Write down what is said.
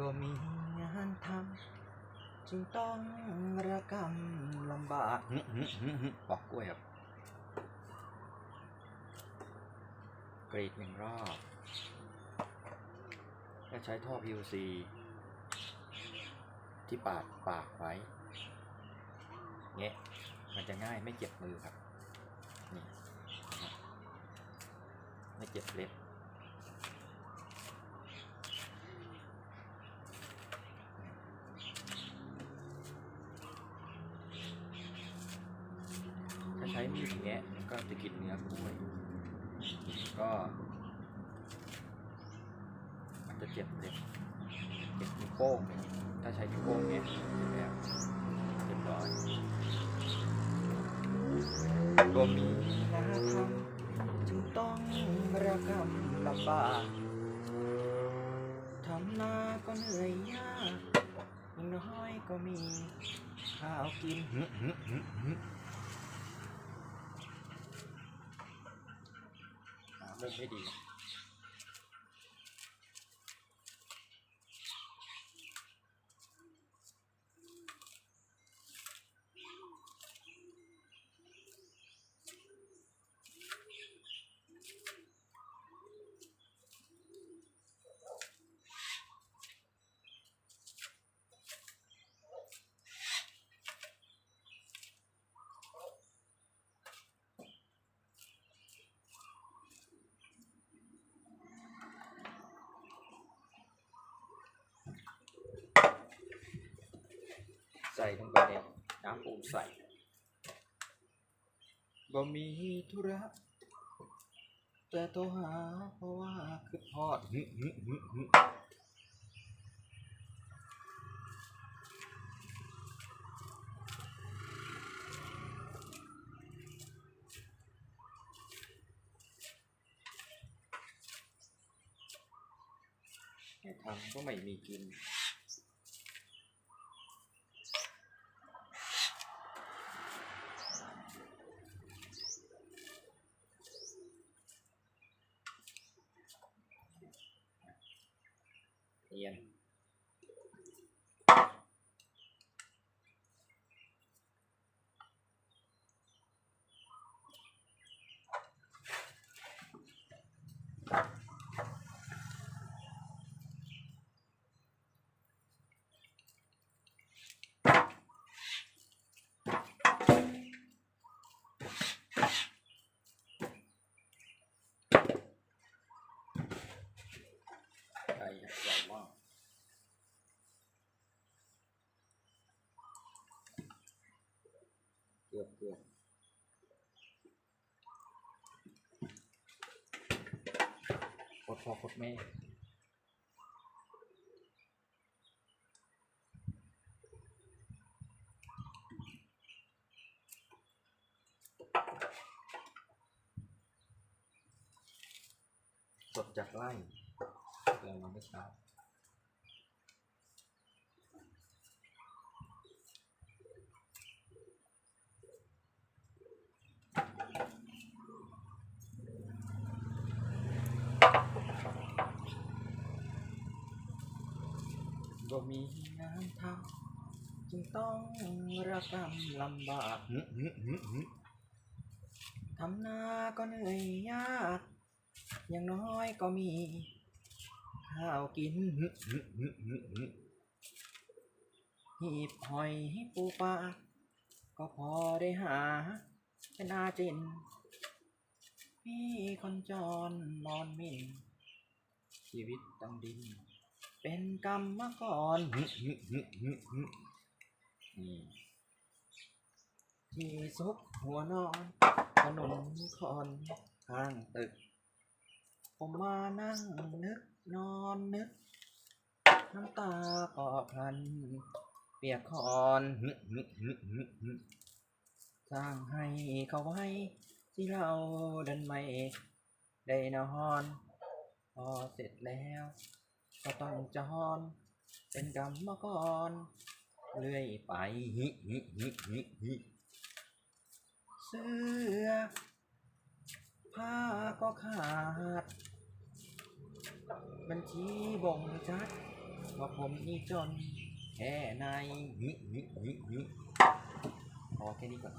บ่มีงานทำจึงต้องระกำลำบากปอกกล้วยครับกรีดหนึ่งรอบ และใช้ท่อ PVC ที่ปาดปากไว้ เงี้ย มันจะง่ายไม่เจ็บมือครับ นี่ ไม่เจ็บเล็บ ช้มีดแงะก็จะกินเนื้อกล้วย ก็ มันจะเจ็บเล็บเจ็บนิ้วโป้งถ้าใช้นิ้วโป้งแงะแบบเรียบร้อยก็มีนาทำจึงต้องระกำลำบากทำนาก็เหนื่อยยากย่างน้อยก็มีข้าวกิน น้ำเส่ลงไปในน้ำปูนใส่บ่มีธุระแต่โทรหาเพราะว่าคือทอดหึหึหึหึแค่ทำก็ไม่มีกิน เรียนไก่ใหญ่มาก เกื อบเกือบกดพอกดแม่สดจากไร่เรามาไม่อเช้า บ่มีงานทำจึงต้องระกำลำบากทำนาก็เหนื่อยยากอย่างน้อยก็มี ข้าวกินหีบหอยปูปลาก็พอได้หา เป็นอาจินมีคนจรนอนมินชีวิตต้องดิ้น เป็นกรรมก่อนนี่ที่ซุกหัวนอนถนนคอนข้างตึก ผมมานั่งนึกนอนนึก น้ำตาก็พลัน เปียกคอนสร้างให้เขาไว้ ที่เราดินไม่ได้นอน พอเสร็จแล้ว ก็ต้องจอนเป็นกรรมก่อนเรื่อยไปฮิฮิฮิฮิฮิเสื้อผ้าก็ขาดบัญชีบ่งชัดว่าผมนี่จนแค่ไหนยิยิยิยิพอแค่นี้ก่อน